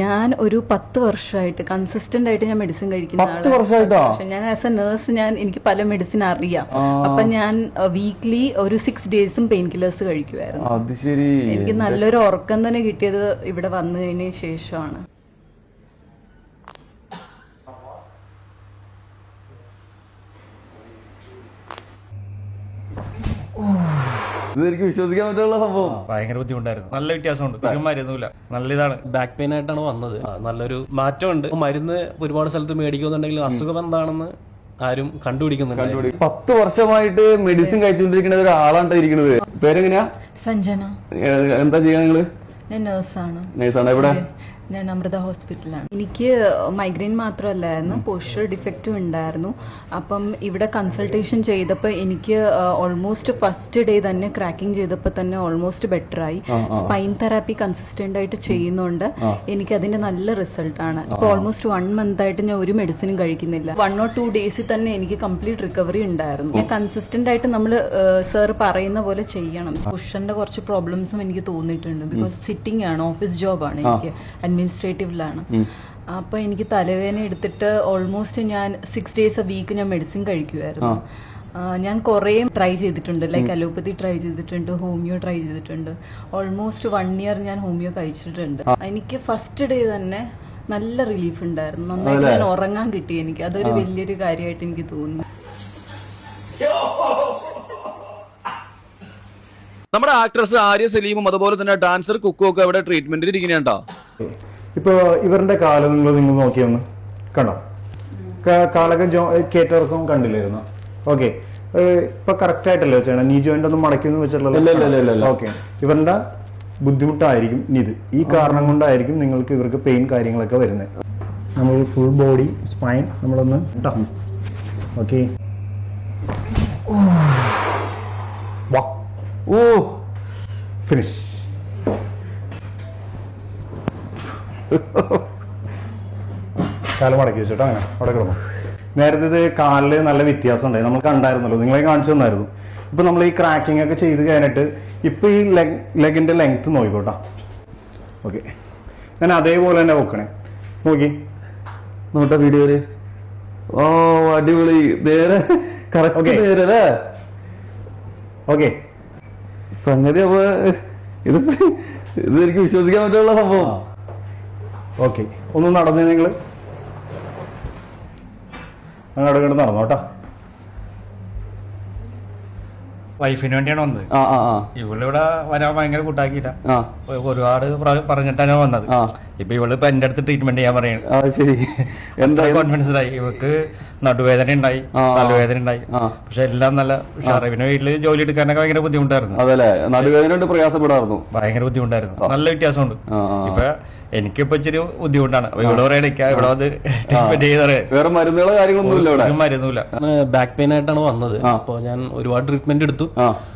ഞാൻ ഒരു പത്ത് വർഷമായിട്ട് കൺസിസ്റ്റന്റ് ആയിട്ട് ഞാൻ മെഡിസിൻ കഴിക്കുന്ന പത്ത്. വർഷമായിട്ടോ? ഞാൻ ആസ് എ നേഴ്സ് ഞാൻ എനിക്ക് പല മെഡിസിൻ അറിയാം. അപ്പൊ ഞാൻ വീക്ക്ലി ഒരു സിക്സ് ഡേയ്സും പെയിൻ കില്ലേഴ്സ് കഴിക്കുമായിരുന്നു അത് ശരി. എനിക്ക് നല്ലൊരു ഉറക്കം തന്നെ കിട്ടിയത് ഇവിടെ വന്നു കഴിഞ്ഞ ശേഷമാണ്. ഇത് എനിക്ക് വിശ്വസിക്കാൻ പറ്റുള്ള സംഭവം. ഭയങ്കര ബുദ്ധിമുട്ടായിരുന്നു. നല്ല വ്യത്യാസമുണ്ട്. ഒരു മരുന്നുമില്ല നല്ല ഇതാണ് ബാക്ക് പെയിൻ ആയിട്ടാണ് വന്നത്. നല്ലൊരു മാറ്റമുണ്ട്. മരുന്ന് ഒരുപാട് സ്ഥലത്ത് മേടിക്കുന്നുണ്ടെങ്കിലും അസുഖം എന്താണെന്ന് ആരും കണ്ടുപിടിക്കുന്നില്ല. പത്ത് വർഷമായിട്ട് മെഡിസിൻ കഴിച്ചുകൊണ്ടിരിക്കുന്ന ഒരാളാണ് ഇരിക്കുന്നത്. പേരെങ്ങനെയാ? സഞ്ജന. എന്താ ചെയ്യാ നിങ്ങൾ? ഞാൻ നേഴ്സാണ് എവിടെ? ഞാൻ അമൃത ഹോസ്പിറ്റലാണ് എനിക്ക് മൈഗ്രെയിൻ മാത്രമല്ലായിരുന്നു പോസ്റ്റർ ഡിഫക്റ്റും ഉണ്ടായിരുന്നു. അപ്പം ഇവിടെ കൺസൾട്ടേഷൻ ചെയ്തപ്പോൾ എനിക്ക് ഓൾമോസ്റ്റ് ഫസ്റ്റ് ഡേ തന്നെ ക്രാക്കിംഗ് ചെയ്തപ്പോൾ തന്നെ ഓൾമോസ്റ്റ് ബെറ്റർ ആയി. സ്പൈൻ തെറാപ്പി കൺസിസ്റ്റന്റ് ആയിട്ട് ചെയ്യുന്നുണ്ട്. എനിക്ക് അതിന്റെ നല്ല റിസൾട്ട് ആണ്. ഇപ്പോൾ ഓൾമോസ്റ്റ് വൺ മന്ത് ആയിട്ട് ഞാൻ ഒരു മെഡിസിനും കഴിക്കുന്നില്ല. വൺ ഓർ ടു ഡേയ്സിൽ തന്നെ എനിക്ക് കംപ്ലീറ്റ് റിക്കവറി ഉണ്ടായിരുന്നു. ഞാൻ കൺസിസ്റ്റന്റ് ആയിട്ട് നമ്മൾ സർ പറയുന്ന പോലെ ചെയ്യണം. കുഷന്റെ കുറച്ച് പ്രോബ്ലംസും എനിക്ക് തോന്നിയിട്ടുണ്ട്. ബിക്കോസ് സിറ്റിംഗ് ആണ് ഓഫീസ് ജോബാണ് എനിക്ക്. അഡ്മിനിസ്ട്രേറ്റീവിലാണ് അപ്പൊ എനിക്ക് തലവേദന എടുത്തിട്ട് ഓൾമോസ്റ്റ് ഞാൻ സിക്സ് ഡേയ്സ് എ വീക്ക് ഞാൻ മെഡിസിൻ കഴിക്കുമായിരുന്നു ഞാൻ കുറേ ട്രൈ ചെയ്തിട്ടുണ്ട്. ലൈക്ക് അലോപ്പതി ട്രൈ ചെയ്തിട്ടുണ്ട് ഹോമിയോ ട്രൈ ചെയ്തിട്ടുണ്ട്. ഓൾമോസ്റ്റ് വൺ ഇയർ ഞാൻ ഹോമിയോ കഴിച്ചിട്ടുണ്ട്. എനിക്ക് ഫസ്റ്റ് ഡേ തന്നെ നല്ല റിലീഫ് ഉണ്ടായിരുന്നു. നന്നായിട്ട് ഞാൻ ഉറങ്ങാൻ കിട്ടി എനിക്ക്. അതൊരു വലിയൊരു കാര്യമായിട്ട് എനിക്ക് തോന്നി. നമ്മുടെ ആക്ട്രസ് ആര്യ സലീമും അതുപോലെ തന്നെ ഡാൻസർ കുക്കും ഒക്കെ ഇവിടെ ട്രീറ്റ്മെന്റിൽ ഇരിക്കുന്നുണ്ടോ ഇപ്പോൾ ഇവരുടെ കാലം നിങ്ങൾ നിങ്ങൾ നോക്കിയൊന്ന് കണ്ടോ? കാലൊക്കെ ജോ കേറ്റിറക്കം കണ്ടില്ലായിരുന്നു? ഓക്കെ. ഇപ്പൊ കറക്റ്റ് ആയിട്ടല്ലേ വെച്ചാണ്? നീ ജോയിന്റ് ഒന്നും മടക്കിയൊന്നും ഇല്ല. ഓക്കെ. ഇവരുടെ ബുദ്ധിമുട്ടായിരിക്കും ഇത്. ഈ കാരണം കൊണ്ടായിരിക്കും നിങ്ങൾക്ക് ഇവർക്ക് പെയിൻ കാര്യങ്ങളൊക്കെ വരുന്നത് നമ്മൾ ഫുൾ ബോഡി സ്പൈൻ നമ്മളൊന്ന് കേട്ടോ ഓക്കെ. ഓ ഫിനിഷ് കാൽ മടക്കി വെച്ചിട്ടോ അങ്ങനെ. അവിടെ കിടന്നു. നേരത്തെ ഇത് കാലിൽ നല്ല വ്യത്യാസം ഉണ്ടായി. നമ്മൾ കണ്ടായിരുന്നല്ലോ. നിങ്ങളെ കാണിച്ചു തന്നായിരുന്നു. ഇപ്പൊ നമ്മൾ ഈ ക്രാക്കിംഗ് ഒക്കെ ചെയ്ത് കഴിഞ്ഞിട്ട് ഇപ്പൊ ഈ ലെഗ് ലെഗിന്റെ ലെങ്ത് നോക്കിക്കോട്ടാ. ഓക്കെ ഞാൻ അതേപോലെ തന്നെ വെക്കണേ. നോക്കി. നോട്ട വീഡിയോയിൽ ഓ അടിപൊളി. നേരെ കറക്റ്റ് നേരെ അല്ലേ? ഓക്കെ സംഗതി അപ്പൊ ഇത് ഇത് എനിക്ക് വിശ്വസിക്കാൻ പറ്റുള്ള സംഭവം. ഓക്കെ. ഒന്ന് നടന്നേ നിങ്ങൾ അങ്ങോട്ട് ഇങ്ങോട്ട് നടന്നു കേട്ടോ. വൈഫിന് വേണ്ടിയാണ് വന്നത്. ആ ആ ആ. ഇവളിവിടെ വരാൻ ഭയങ്കര കൂട്ടാക്കിയിട്ടാ. ആ. ഒരുപാട് പറഞ്ഞിട്ടാണ് വന്നത്. ആ. ഇപ്പൊ ഇവൾ ഇപ്പൊ എന്റെ അടുത്ത് ട്രീറ്റ്മെന്റ് ചെയ്യാൻ പറയുന്നത് ആ ശരി. എന്താ കോൺഫിഡൻസ് ആയി ഇവക്ക് നടുവേദന ഉണ്ടായി. തലവേദന ഉണ്ടായി. പക്ഷെ എല്ലാം നല്ല ഉഷാറായി. പിന്നെ വീട്ടിൽ ജോലി എടുക്കാനൊക്കെ ഭയങ്കര ബുദ്ധിമുട്ടായിരുന്നു. അതല്ലേ? നടുവേദന കൊണ്ട് പ്രയാസപ്പെടായിരുന്നു ഭയങ്കര ബുദ്ധിമുട്ടായിരുന്നു. നല്ല വ്യത്യാസമുണ്ട്. ഇപ്പൊ എനിക്കിപ്പോ ഇച്ചിരി ബുദ്ധിമുട്ടാണ്. അപ്പൊ ഇവിടെ പറയണിക്ക ഇവിടെ അത് ട്രീറ്റ്മെന്റ് ചെയ്തേ വേറെ മരുന്നുകളോ കാര്യങ്ങളൊന്നും ഇല്ല മരുന്നില്ല ബാക്ക് പെയിൻ ആയിട്ടാണ് വന്നത്. അപ്പൊ ഞാൻ ഒരുപാട് ട്രീറ്റ്മെന്റ് എടുത്തു.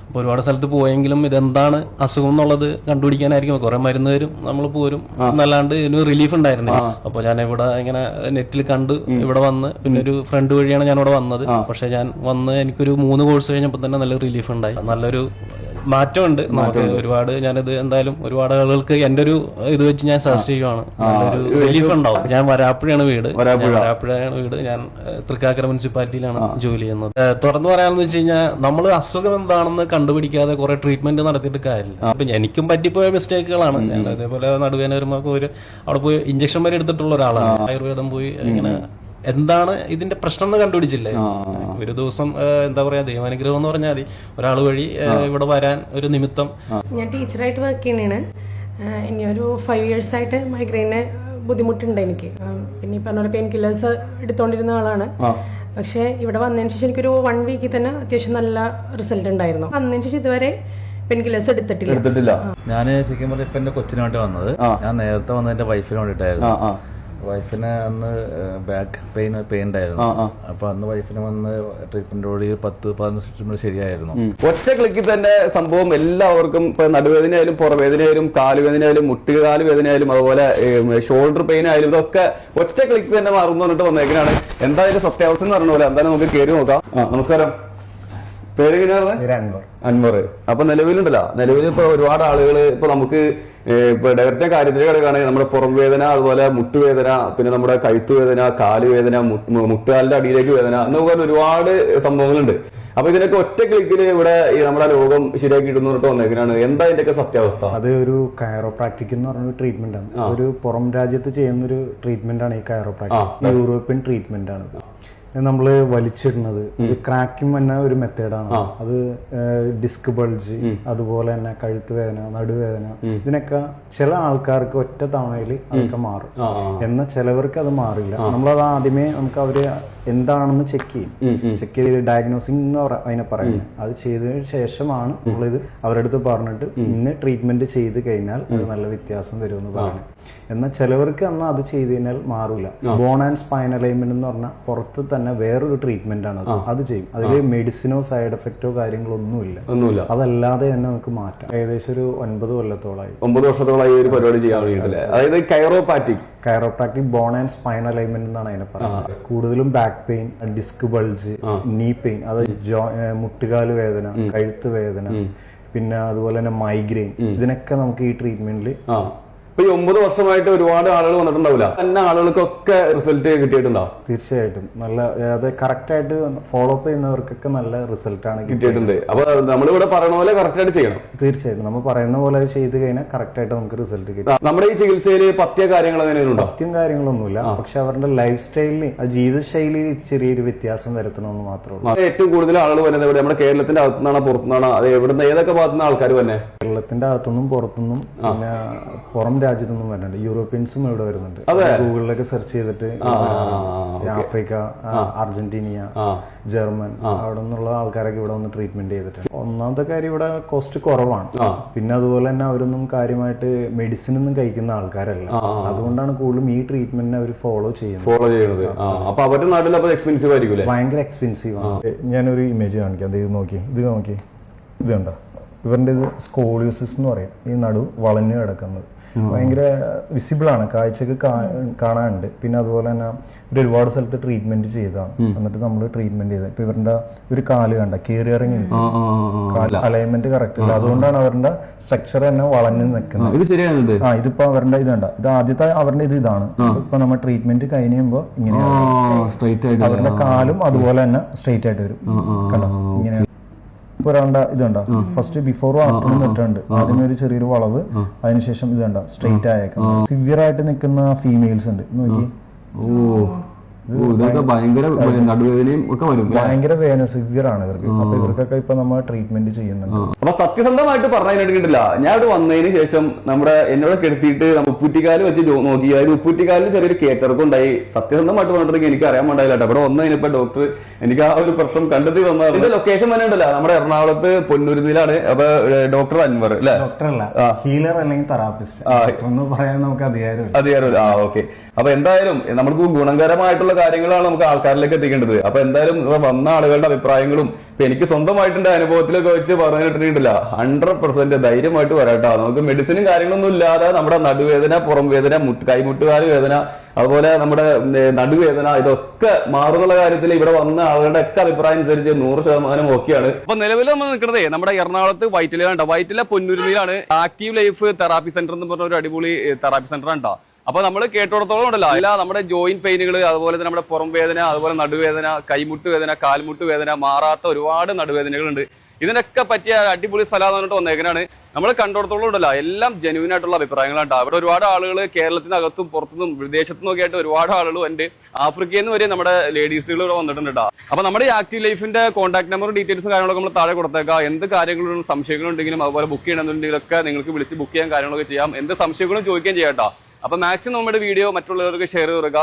അപ്പോൾ ഒരുപാട് സ്ഥലത്ത് പോയെങ്കിലും ഇതെന്താണ് അസുഖം എന്നുള്ളത് കണ്ടുപിടിക്കാനായിരിക്കും. കുറെ മരുന്ന് തരും നമ്മൾ പോരും എന്നല്ലാണ്ട് ഇതിന് റിലീഫ് ഉണ്ടായിരുന്നില്ല. അപ്പോൾ ഞാൻ ഇവിടെ ഇങ്ങനെ നെറ്റിൽ കണ്ട് ഇവിടെ വന്ന് പിന്നെ ഒരു ഫ്രണ്ട് വഴിയാണ് ഞാൻ ഇവിടെ വന്നത് പക്ഷേ ഞാൻ വന്ന് എനിക്കൊരു മൂന്ന് കോഴ്സ് കഴിഞ്ഞപ്പോൾ തന്നെ നല്ല റിലീഫ് ഉണ്ടായി. നല്ലൊരു മാറ്റമുണ്ട്. നമുക്ക് ഒരുപാട് ഞാനിത് എന്തായാലും ഒരുപാട് ആളുകൾക്ക് എന്റെ ഒരു ഇത് വെച്ച് ഞാൻ സജസ്റ്റ് ചെയ്യുവാണ്. നല്ലൊരു റിലീഫ് ഉണ്ടാവും. ഞാൻ വരാപ്പുഴയാണ് വീട്. വരാപ്പുഴ. വരാപ്പുഴയാണ് വീട്. ഞാൻ തൃക്കാക്കര മുനിസിപ്പാലിറ്റിയിലാണ് ജോലി ചെയ്യുന്നത്. തുറന്നു പറയാന്ന് വെച്ച് കഴിഞ്ഞാൽ നമ്മൾ അസുഖം എന്താണെന്ന് കണ്ടുപിടിക്കാതെ കുറെ ട്രീറ്റ്മെന്റ് നടത്തിയിട്ട് കാര്യമില്ല. അപ്പൊ എനിക്കും പറ്റിപ്പോയ മിസ്റ്റേക്കുകളാണ് ഞാൻ അതേപോലെ നടുവേന വരുമ്പോൾ ഒരു അവിടെ പോയി ഇഞ്ചക്ഷൻ വരെ എടുത്തിട്ടുള്ള ഒരാളാണ്. ആയുർവേദം പോയി ഇങ്ങനെ എന്താണ് ഇതിന്റെ പ്രശ്നം എന്ന് കണ്ടുപിടിച്ചില്ലേ ഒരു ദിവസം എന്താ പറയാ ദൈവാനുഗ്രഹം എന്ന് പറഞ്ഞാൽ മതി. ഒരാൾ വഴി ഇവിടെ വരാൻ ഒരു നിമിത്തം. ഞാൻ ടീച്ചറായിട്ട് വർക്ക് ചെയ്യുന്നതാണ്. ഇനി ഒരു ഫൈവ് ഇയേഴ്സ് ആയിട്ട് മൈഗ്രെയിന് ബുദ്ധിമുട്ടുണ്ട് എനിക്ക്. പിന്നെ ഈ പറഞ്ഞ പോലെ പെയിൻ കില്ലേഴ്സ് എടുത്തോണ്ടിരുന്ന ആളാണ്. പക്ഷേ ഇവിടെ വന്നതിന് ശേഷം എനിക്കൊരു വൺ വീക്കിൽ തന്നെ അത്യാവശ്യം നല്ല റിസൾട്ട് ഉണ്ടായിരുന്നു. വന്നതിന് ശേഷം ഇതുവരെ പെയിൻ കില്ലേഴ്സ് എടുത്തിട്ടില്ല. എടുത്തിട്ടില്ല ഞാൻ ശരിക്കും പറഞ്ഞാൽ ഇപ്പൊ എന്റെ കൊച്ചിന് വേണ്ടി വന്നത് ഞാൻ നേരത്തെ വന്നത് എന്റെ വൈഫിന് വേണ്ടിയിട്ടായിരുന്നു. ആ. വൈഫിന് അന്ന് ബാക്ക് പെയിൻ പെയിൻ ഉണ്ടായിരുന്നു. അപ്പൊ അന്ന് വൈഫിന് വന്ന് ട്രീറ്റ്മെന്റ് ഓടി പത്ത് പതിനഞ്ച് ട്രീറ്റ്മെന്റ് ശരിയായിരുന്നു. ഒറ്റ ക്ലിക്കിൽ തന്നെ സംഭവം എല്ലാവർക്കും ഇപ്പൊ നടുവേദനയായാലും പുറവേദനയായാലും കാലുവേദനയായാലും മുട്ടുകാൽ വേദനയായാലും അതുപോലെ ഷോൾഡർ പെയിൻ ആയാലും ഇതൊക്കെ ഒറ്റ ക്ലിക്ക് തന്നെ മാറുന്നു പറഞ്ഞിട്ട് വന്നേക്കനാണ് എന്തായാലും സത്യാവസ്ഥ എന്ന് പറഞ്ഞ പോലെ? എന്തായാലും നമുക്ക് കയറി നോക്കാം. നമസ്കാരം. പേരെങ്ങനെയാ പറഞ്ഞത്? പേര് അൻവർ. അപ്പൊ നിലവിലുണ്ടല്ലോ. നിലവിൽ ഇപ്പൊ ഒരുപാട് ആളുകൾ ഇപ്പൊ നമുക്ക് ഇപ്പൊ ഡയറക്റ്റ് കാര്യത്തിലേക്ക് കിടക്കുകയാണെങ്കിൽ നമ്മുടെ പുറം വേദന അതുപോലെ മുട്ടുവേദന പിന്നെ നമ്മുടെ കഴുത്തുവേദന കാലുവേദന മുട്ടുകാലിന്റെ അടിയിലേക്ക് വേദന എന്ന് ഒരുപാട് സംഭവങ്ങളുണ്ട്. അപ്പൊ ഇതിനൊക്കെ ഒറ്റ ക്ലിക്കിൽ ഇവിടെ ഈ നമ്മുടെ രോഗം ശരിയാക്കി ഇടുന്നു പറഞ്ഞിട്ട് വന്നേക്കാണ് എന്താ ഇതിന്റെയൊക്കെ സത്യാവസ്ഥ? അത് ഒരു കയറോപ്രാക്ടിക് എന്ന് പറഞ്ഞ ട്രീറ്റ്മെന്റ് ആണ്. ഒരു പുറം രാജ്യത്ത് ചെയ്യുന്ന ഒരു ട്രീറ്റ്മെന്റ് ആണ് ഈ കയറോപ്രാക്ടിക് യൂറോപ്യൻ ട്രീറ്റ്മെന്റ് ആണ് നമ്മൾ വലിച്ചിടുന്നത്. ക്രാക്കിംഗ് തന്നെ ഒരു മെത്തേഡാണ്. അത് ഡിസ്ക് ബൾജ് അതുപോലെ തന്നെ കഴുത്ത് വേദന നടുവേദന ഇതിനൊക്കെ ചില ആൾക്കാർക്ക് ഒറ്റ തവണയിൽ അതൊക്കെ മാറും. എന്നാൽ ചിലവർക്ക് അത് മാറില്ല. നമ്മളത് ആദ്യമേ നമുക്ക് അവർ എന്താണെന്ന് ചെക്ക് ചെയ്യും. ചെക്ക് ചെയ്ത് ഡയഗ്നോസിങ് എന്ന് അതിനെ പറയുന്നത്. അത് ചെയ്തതിന് ശേഷമാണ് നമ്മളിത് അവരുടെ അടുത്ത് പറഞ്ഞിട്ട് ഇന്ന് ട്രീറ്റ്മെന്റ് ചെയ്ത് കഴിഞ്ഞാൽ അത് നല്ല വ്യത്യാസം വരുമെന്ന് പറയുന്നത് എന്നാൽ ചിലവർക്ക് അന്ന് അത് ചെയ്ത് കഴിഞ്ഞാൽ മാറില്ല ബോൺ ആൻഡ് സ്പൈൻ അലൈൻമെന്റ് എന്ന് പറഞ്ഞാൽ പുറത്ത് തന്നെ വേറൊരു ട്രീറ്റ്മെന്റ് ആണ് അത്. ചെയ്യും. അതിൽ മെഡിസിനോ സൈഡ് എഫക്റ്റോ കാര്യങ്ങളോ ഒന്നുമില്ല. ഒന്നുമില്ല. അതല്ലാതെ തന്നെ നമുക്ക് മാറ്റാം. ഏകദേശം ഒരു ഒൻപത് കൊല്ലത്തോളമായി ഒമ്പത് വർഷത്തോളമായി ഈ ഒരു പരിപാടി ചെയ്യാൻ വേണ്ടിയിട്ടല്ലേ അതായത് chiropathic chiropractic bone and spine alignment എന്നാണ് അതിനെ പറയുന്നത്. കൂടുതലും back pain disc bulge knee pain അത് ജോ മുട്ടുകാൽ വേദന കഴുത്ത് വേദന പിന്നെ അതുപോലെ തന്നെ മൈഗ്രെയിൻ ഇതിനൊക്കെ നമുക്ക് ഈ ട്രീറ്റ്മെന്റിൽ ഇപ്പൊ ഈ ഒമ്പത് വർഷമായിട്ട് ഒരുപാട് ആളുകൾ വന്നിട്ടുണ്ടാവില്ല. തന്നെ ആളുകൾക്കൊക്കെ റിസൾട്ട് കിട്ടിയിട്ടുണ്ടോ? തീർച്ചയായിട്ടും. നല്ല അതായത് കറക്റ്റ് ആയിട്ട് ഫോളോ അപ്പ് ചെയ്യുന്നവർക്കൊക്കെ നല്ല റിസൾട്ട് ആണ് കിട്ടിയിട്ടുണ്ട്. അപ്പൊ നമ്മളിവിടെ പറയുന്ന പോലെ കറക്റ്റ് ആയിട്ട് ചെയ്യണം. തീർച്ചയായിട്ടും. നമ്മൾ പറയുന്ന പോലെ ചെയ്ത് കഴിഞ്ഞാൽ കറക്റ്റ് ആയിട്ട് നമുക്ക് റിസൾട്ട് കിട്ടും. നമ്മുടെ ഈ ചികിത്സയിൽ പത്യ കാര്യങ്ങൾ എന്തെങ്കിലും പത്യം കാര്യങ്ങളൊന്നുമില്ല. പക്ഷെ അവരുടെ ലൈഫ് സ്റ്റൈലിൽ ആ ജീവിതശൈലിയിൽ ചെറിയൊരു വ്യത്യാസം വരുത്തണമെന്ന് മാത്രമേ ഉള്ളൂ. ഏറ്റവും കൂടുതൽ ആളുകൾ വരുന്നത് ഇവിടെ നമ്മുടെ കേരളത്തിന്റെ അകത്തുനിന്നാണോ പുറത്തുനിന്നാണോ? അത് എവിടുന്ന് ഏതൊക്കെ ഭാഗത്തുനിന്ന് ആൾക്കാർ വന്നെ കേരളത്തിന്റെ അകത്തുനിന്നും പുറത്തുനിന്നും പിന്നെ പുറം രാജ്യത്തുനിന്നും വരുന്നുണ്ട് യൂറോപ്യൻസും ഇവിടെ വരുന്നുണ്ട്. ഗൂഗിളിലൊക്കെ സെർച്ച് ചെയ്തിട്ട് ആഫ്രിക്ക അർജന്റീനിയ ജർമ്മൻ അവിടെ നിന്നുള്ള ആൾക്കാരൊക്കെ ഇവിടെ വന്ന് ട്രീറ്റ്മെന്റ് ചെയ്തിട്ടുണ്ട്. ഒന്നാമത്തെ കാര്യം ഇവിടെ കോസ്റ്റ് കുറവാണ്. പിന്നെ അതുപോലെ തന്നെ അവരൊന്നും കാര്യമായിട്ട് മെഡിസിൻ ഒന്നും കഴിക്കുന്ന ആൾക്കാരല്ല. അതുകൊണ്ടാണ് കൂടുതലും ഈ ട്രീറ്റ്മെന്റിനെ അവർ ഫോളോ ചെയ്യുന്നത്. ഫോളോ ചെയ്യുന്നത്. അപ്പൊ അവരുടെ നാട്ടിൽ എക്സ്പെൻസീവ് ആയിരിക്കും ഭയങ്കര എക്സ്പെൻസീവ് ആണ്. ഞാനൊരു ഇമേജ് കാണിക്കാം. ഇത് നോക്കി. ഇത് നോക്കി. ഇത് കണ്ടോ? ഇവരുടെ ഇത് സ്കോളിയോസിസ് എന്ന് പറയും. ഈ നടു വളഞ്ഞു കിടക്കുന്നത്. ഭയങ്കര വിസിബിൾ ആണ്. കാഴ്ചക്ക് കാണാനുണ്ട്. പിന്നെ അതുപോലെ തന്നെ ഇവർ ഒരുപാട് സ്ഥലത്ത് ട്രീറ്റ്മെന്റ് ചെയ്തതാണ്. എന്നിട്ട് നമ്മൾ ട്രീറ്റ്മെന്റ് ചെയ്തത്. ഇപ്പൊ ഇവരുടെ ഒരു കാൽ കണ്ട കയറി ഇറങ്ങി അലൈൻമെന്റ് കറക്റ്റ് ഇല്ല. അതുകൊണ്ടാണ് അവരുടെ സ്ട്രക്ചർ തന്നെ വളഞ്ഞു നിൽക്കുന്നത്. ആ ഇതിപ്പോ അവരുടെ ഇതുണ്ട ഇത് ആദ്യത്തെ അവരുടെ ഇത് ഇതാണ്. ഇപ്പൊ നമ്മൾ ട്രീറ്റ്മെന്റ് കഴിഞ്ഞുമ്പോ ഇങ്ങനെ അവരുടെ കാലും അതുപോലെ തന്നെ സ്ട്രെയിറ്റ് ആയിട്ട് വരും. കണ്ടോ? ഇങ്ങനെ ഒരാളുടെ ഇതുണ്ട? ഫസ്റ്റ് ബിഫോറും ആഫ്റ്ററും തൊട്ടുണ്ട് ആദ്യമേ ഒരു ചെറിയൊരു വളവ് അതിനുശേഷം ഇതുണ്ട? സ്ട്രെയിറ്റ് ആയേക്കാം. സിവിയർ ആയിട്ട് നിൽക്കുന്ന ഫീമെയിൽസ് ഉണ്ട്. നോക്കി ഓ, ഇതൊക്കെ ഭയങ്കര നടുവേദനയും ഒക്കെ വരും? ഭയങ്കര വേദന സിവിയർ ആണ് ഇവർക്ക്. അപ്പൊ ഇവർക്കൊക്കെ ഇപ്പൊ നമ്മൾ ട്രീറ്റ്മെന്റ് ചെയ്യുന്നുണ്ട്. അപ്പൊ സത്യസന്ധമായിട്ട് പറഞ്ഞിട്ടില്ല ഞാൻ ഇവിടെ വന്നതിന് ശേഷം നമ്മുടെ എന്നോട് കെടുത്തിയിട്ട് ഉപ്പൂറ്റിക്കാൽ വെച്ച് നോക്കി. അതായത് ഉപ്പുറ്റിക്കാലിന് ചെറിയൊരു കേറ്റർക്കും ഉണ്ടായി. സത്യസന്ധമായിട്ട് പറഞ്ഞിട്ടുണ്ടെങ്കിൽ എനിക്ക് അറിയാൻ കേട്ടോ. ഇവിടെ വന്നു കഴിഞ്ഞപ്പോ ഡോക്ടർ എനിക്ക് ആ ഒരു പ്രശ്നം കണ്ടെത്തി വന്ന ഇതിന്റെ ലൊക്കേഷൻ തന്നെ ഉണ്ടല്ലോ. നമ്മുടെ എറണാകുളത്ത് പൊന്നൂരുന്നിലാണ്. അപ്പൊ ഡോക്ടർ അൻവർ അല്ലെ? ഡോക്ടർ അല്ല. ഹീലർ അല്ലെങ്കിൽ തെറാപ്പിസ്റ്റ് പറയാൻ നമുക്ക് അധികാരം അധികാരം ആ ഓക്കെ. അപ്പൊ എന്തായാലും നമുക്ക് ഗുണകരമായിട്ടുള്ള കാര്യങ്ങളാണ് നമുക്ക് ആൾക്കാരിലേക്ക് എത്തിക്കേണ്ടത്. അപ്പൊ എന്തായാലും വന്ന ആളുകളുടെ അഭിപ്രായങ്ങളും ഇപ്പൊ എനിക്ക് സ്വന്തമായിട്ടുണ്ട് അനുഭവത്തിലൊക്കെ വെച്ച് പറഞ്ഞിട്ടുണ്ടല്ല ഹൺഡ്രഡ് പെർസെന്റ് ധൈര്യമായിട്ട് വരാട്ടോ. നമുക്ക് മെഡിസിനും കാര്യങ്ങളൊന്നും ഇല്ലാതെ നമ്മുടെ നടുവേദന പുറം വേദന മുട്ട് കൈമുട്ടുകാൽ വേദന അതുപോലെ നമ്മുടെ നടുവേദന ഇതൊക്കെ മാറുന്നുള്ള കാര്യത്തിൽ ഇവിടെ വന്ന ആളുകളുടെ ഒക്കെ അഭിപ്രായം അനുസരിച്ച് നൂറ് ശതമാനം ഓക്കെയാണ്. അപ്പൊ നിലവിൽ നമ്മൾ നിൽക്കുന്നത് നമ്മുടെ എറണാകുളത്ത് വൈറ്റിലാണ് വൈറ്റില പൊന്നൂരിലാണ് ആക്റ്റീവ് ലൈഫ് തെറാപ്പി സെന്റർ എന്ന് പറഞ്ഞ ഒരു അടിപൊളി തെറാപ്പി സെന്റർ ഉണ്ടോ അപ്പൊ നമ്മൾ കേട്ടോടത്തോളം ഉണ്ടല്ലോ. അല്ല നമ്മുടെ ജോയിന്റ് പെയിനുകൾ അതുപോലെ തന്നെ നമ്മുടെ പുറം വേദന അതുപോലെ നടുവേദന കൈമുട്ട് വേദന കാൽമുട്ട് വേദന മാറാത്ത ഒരുപാട് നടുവേദനകളുണ്ട്. ഇതിനൊക്കെ പറ്റിയ അടിപൊളി സ്ഥലം എന്ന് പറഞ്ഞിട്ട് വന്നേക്കനാണ് നമ്മൾ കണ്ടോടത്തോളം ഉണ്ടല്ലോ. എല്ലാം ജെനുവിൻ ആയിട്ടുള്ള അഭിപ്രായങ്ങളാണ്. അവിടെ ഒരുപാട് ആളുകൾ കേരളത്തിനകത്തും പുറത്തുനിന്നും വിദേശത്തുനിന്നും ഒക്കെ ആയിട്ട് ഒരുപാട് ആളുകൾ ഉണ്ട് ആഫ്രിക്കയിൽ നിന്ന് വരെ നമ്മുടെ ലേഡീസുകൾ ഇവിടെ വന്നിട്ടുണ്ട് കേട്ടോ അപ്പൊ നമ്മുടെ ആക്റ്റീവ് ലൈഫിന്റെ കോൺടാക്ട് നമ്പർ ഡീറ്റെയിൽസും കാര്യങ്ങളൊക്കെ നമ്മൾ താഴെ കൊടുത്തേക്കാം. എന്ത് കാര്യങ്ങളും സംശയങ്ങളുണ്ടെങ്കിലും അതുപോലെ ബുക്ക് ചെയ്യണമെന്നുണ്ടെങ്കിലൊക്കെ നിങ്ങൾക്ക് വിളിച്ച് ബുക്ക് ചെയ്യാൻ കാര്യങ്ങളൊക്കെ ചെയ്യാം. എന്ത് സംശയങ്ങളും ചോദിക്കുകയും ചെയ്യാം കേട്ടോ അപ്പൊ മാക്സിമം നമ്മുടെ വീഡിയോ മറ്റുള്ളവർക്ക് ഷെയർ ചെയ്യുക